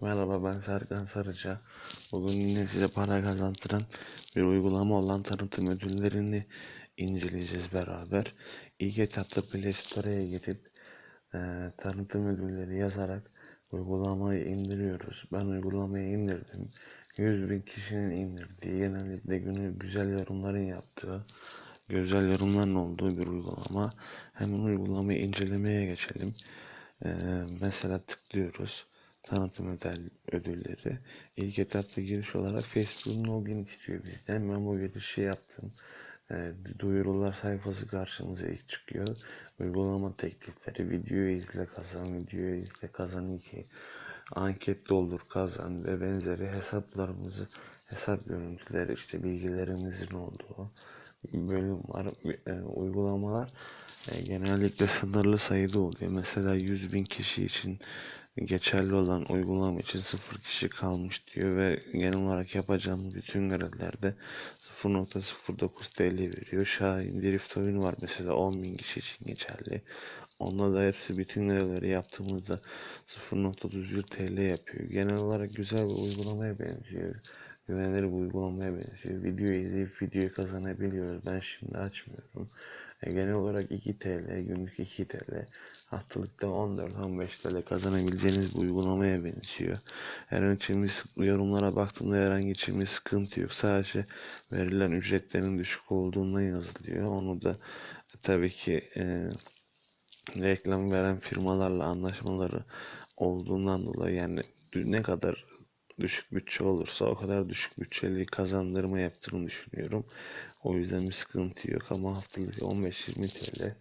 Merhaba ben Serkan Sarıca. Bugün yine size para kazandıran bir uygulama olan tanıtım ödüllerini inceleyeceğiz beraber. İlk etapta Play Store'ya girip e, tanıtım ödülleri yazarak uygulamayı indiriyoruz. Ben uygulamayı indirdim. 100 bin kişinin indirdiği, genellikle günü güzel yorumların yaptığı, güzel yorumların olduğu bir uygulama. Hemen uygulamayı incelemeye geçelim. E, mesela tıklıyoruz tanıtım ödül, ödülleri. İlk etapta giriş olarak Facebook'un login istiyor bizden. Ben bu girişi yaptım. E, duyurular sayfası karşımıza ilk çıkıyor. Uygulama teklifleri, videoyu izle kazan, videoyu izle kazan 2, anket doldur kazan ve benzeri hesaplarımızı, hesap görüntüleri, işte bilgilerimizin olduğu bölüm var, e, uygulamalar e, genellikle sınırlı sayıda oluyor. Mesela 100 bin kişi için geçerli olan uygulama için 0 kişi kalmış diyor ve genel olarak yapacağımız bütün görevlerde 0.09 TL veriyor. Şahin Drift oyunu var mesela 10 bin kişi için geçerli. Onda da hepsi bütün görevleri yaptığımızda 0.31 TL yapıyor. Genel olarak güzel bir uygulamaya benziyor. Güvenilir bir uygulamaya benziyor. Video izleyip videoyu kazanabiliyoruz. Ben şimdi açmıyorum. E, genel olarak 2 TL, günlük 2 TL, haftalıkta 14-15 TL kazanabileceğiniz bir uygulamaya benziyor. Herhangi bir yorumlara baktığımda herhangi bir sıkıntı yok. Sadece verilen ücretlerin düşük olduğundan yazılıyor. Onu da tabii ki e, reklam veren firmalarla anlaşmaları olduğundan dolayı yani ne kadar düşük bütçe olursa o kadar düşük bütçeli kazandırma yaptığını düşünüyorum. O yüzden bir sıkıntı yok ama haftalık 15-20 TL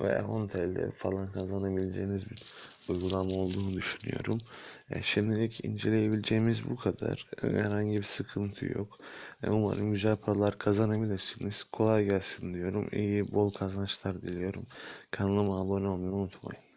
veya 10 TL falan kazanabileceğiniz bir uygulama olduğunu düşünüyorum. E, şimdilik inceleyebileceğimiz bu kadar. E, herhangi bir sıkıntı yok. E, umarım güzel paralar kazanabilirsiniz. Kolay gelsin diyorum. İyi bol kazançlar diliyorum. Kanalıma abone olmayı unutmayın.